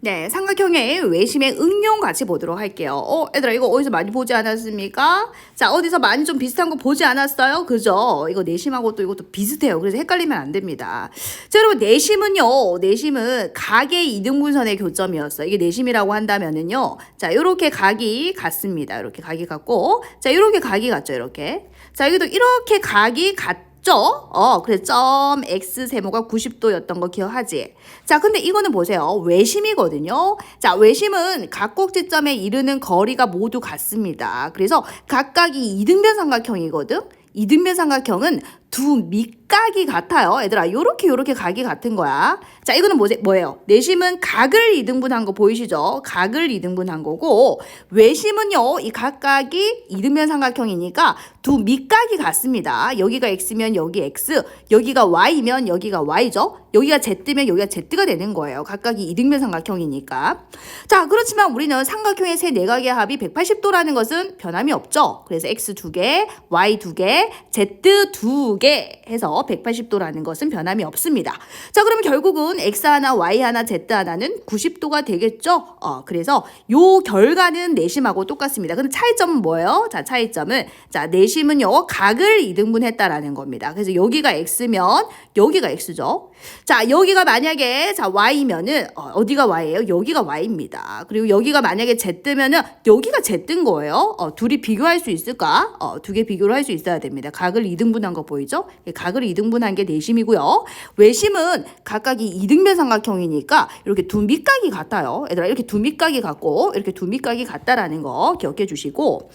네, 삼각형의 외심의 응용 같이 보도록 할게요. 어, 얘들아, 이거 어디서 많이 보지 않았습니까? 자, 어디서 많이 좀 비슷한 거 보지 않았어요? 그죠? 이거 내심하고 또 이것도 비슷해요. 그래서 헷갈리면 안 됩니다. 자, 여러분, 내심은요, 내심은 각의 이등분선의 교점이었어요. 이게 내심이라고 한다면은요, 자, 요렇게 각이 같습니다. 이렇게 각이 같고, 자, 요렇게 각이 같죠, 이렇게. 자, 여기도 이렇게 각이 같 죠? 어, 그래, 점 X 세모가 90도였던 거 기억하지? 자, 근데 이거는 보세요. 외심이거든요. 자, 외심은 각 꼭지점에 이르는 거리가 모두 같습니다. 그래서 각각이 이등변 삼각형이거든? 이등변 삼각형은 두 밑 각이 같아요. 얘들아, 요렇게 요렇게 각이 같은 거야. 자, 이거는 뭐제, 뭐예요? 내심은 각을 이등분한 거 보이시죠? 각을 이등분한 거고, 외심은요, 이 각각이 이등변 삼각형이니까 두 밑각이 같습니다. 여기가 x면 여기 x, 여기가 y면 여기가 y죠? 여기가 z면 여기가 z가 되는 거예요. 각각이 이등변 삼각형이니까. 자, 그렇지만 우리는 삼각형의 세 내각의 합이 180도라는 것은 변함이 없죠. 그래서 x 두 개, y 두 개, z 두 개 해서 180 도라는 것은 변함이 없습니다. 자, 그러면 결국은 x 하나, y 하나, z 하나는 90도가 되겠죠? 어, 그래서 요 결과는 내심하고 똑같습니다. 근데 차이점은 뭐예요? 자, 차이점은 자, 내심은요, 각을 이등분했다라는 겁니다. 그래서 여기가 x면 여기가 x죠. 자, 여기가 만약에 자, y면은 어, 어디가 y예요? 여기가 y입니다. 그리고 여기가 만약에 z면은 여기가 z인 거예요. 어, 둘이 비교할 수 있을까? 어, 두 개 비교를 할 수 있어야 됩니다. 각을 이등분한 거 보이죠? 예, 각을 이등 분한 게 내심이고요. 외심은 각각이 이등변 삼각형이니까 이렇게 두 밑각이 같아요. 얘들아 이렇게 두 밑각이 같고 이렇게 두 밑각이 같다라는 거 기억해 주시고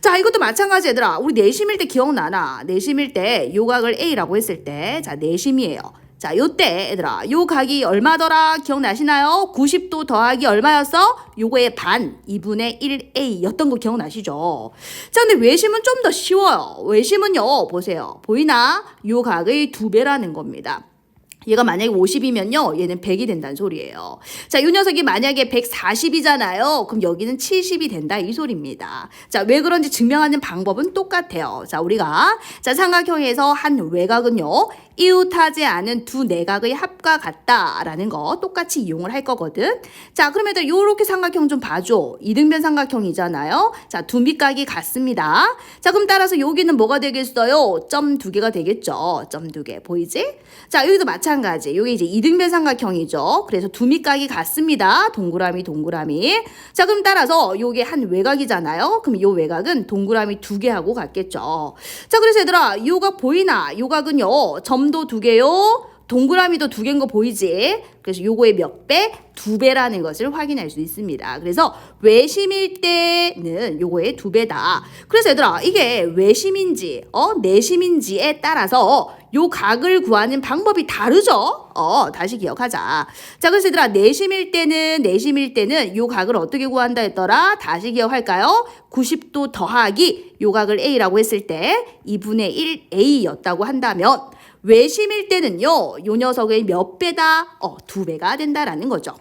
자 이것도 마찬가지 얘들아 우리 내심일 때 기억나나? 내심일 때 요각을 A라고 했을 때 자 내심이에요. 자, 요때 얘들아, 요 각이 얼마더라? 기억나시나요? 90도 더하기 얼마였어? 요거의 반, 2분의 1a였던 거 기억나시죠? 자, 근데 외심은 좀 더 쉬워요. 외심은요, 보세요. 보이나? 요 각의 두 배라는 겁니다. 얘가 만약에 50이면요, 얘는 100이 된다는 소리예요. 자, 이 녀석이 만약에 140이잖아요. 그럼 여기는 70이 된다 이 소리입니다. 자, 왜 그런지 증명하는 방법은 똑같아요. 자, 우리가 자 삼각형에서 한 외곽은요, 이웃하지 않은 두 내각의 합과 같다라는 거 똑같이 이용을 할 거거든. 자, 그럼 애들 요렇게 삼각형 좀 봐줘. 이등변 삼각형이잖아요. 자, 두 밑각이 같습니다. 자, 그럼 따라서 여기는 뭐가 되겠어요? 점 두 개가 되겠죠. 점 두 개. 보이지? 자, 여기도 마찬가지. 여기 이제 이등변 삼각형이죠. 그래서 두 밑각이 같습니다. 동그라미, 동그라미. 자, 그럼 따라서 요게 한 외곽이잖아요. 그럼 요 외곽은 동그라미 두 개하고 같겠죠. 자, 그래서 얘들아, 요각 보이나? 요각은요, 점도 두 개요. 동그라미도 두 개인 거 보이지? 그래서 요거의 몇 배? 두 배라는 것을 확인할 수 있습니다. 그래서 외심일 때는 요거의 두 배다. 그래서 얘들아, 이게 외심인지, 어, 내심인지에 따라서 요 각을 구하는 방법이 다르죠? 어, 다시 기억하자. 자, 그래서 얘들아, 내심일 때는, 내심일 때는 요 각을 어떻게 구한다 했더라? 다시 기억할까요? 90도 더하기 요 각을 A라고 했을 때 2분의 1A였다고 한다면 외심일 때는요, 요 녀석의 몇 배다? 어, 두 배가 된다라는 거죠.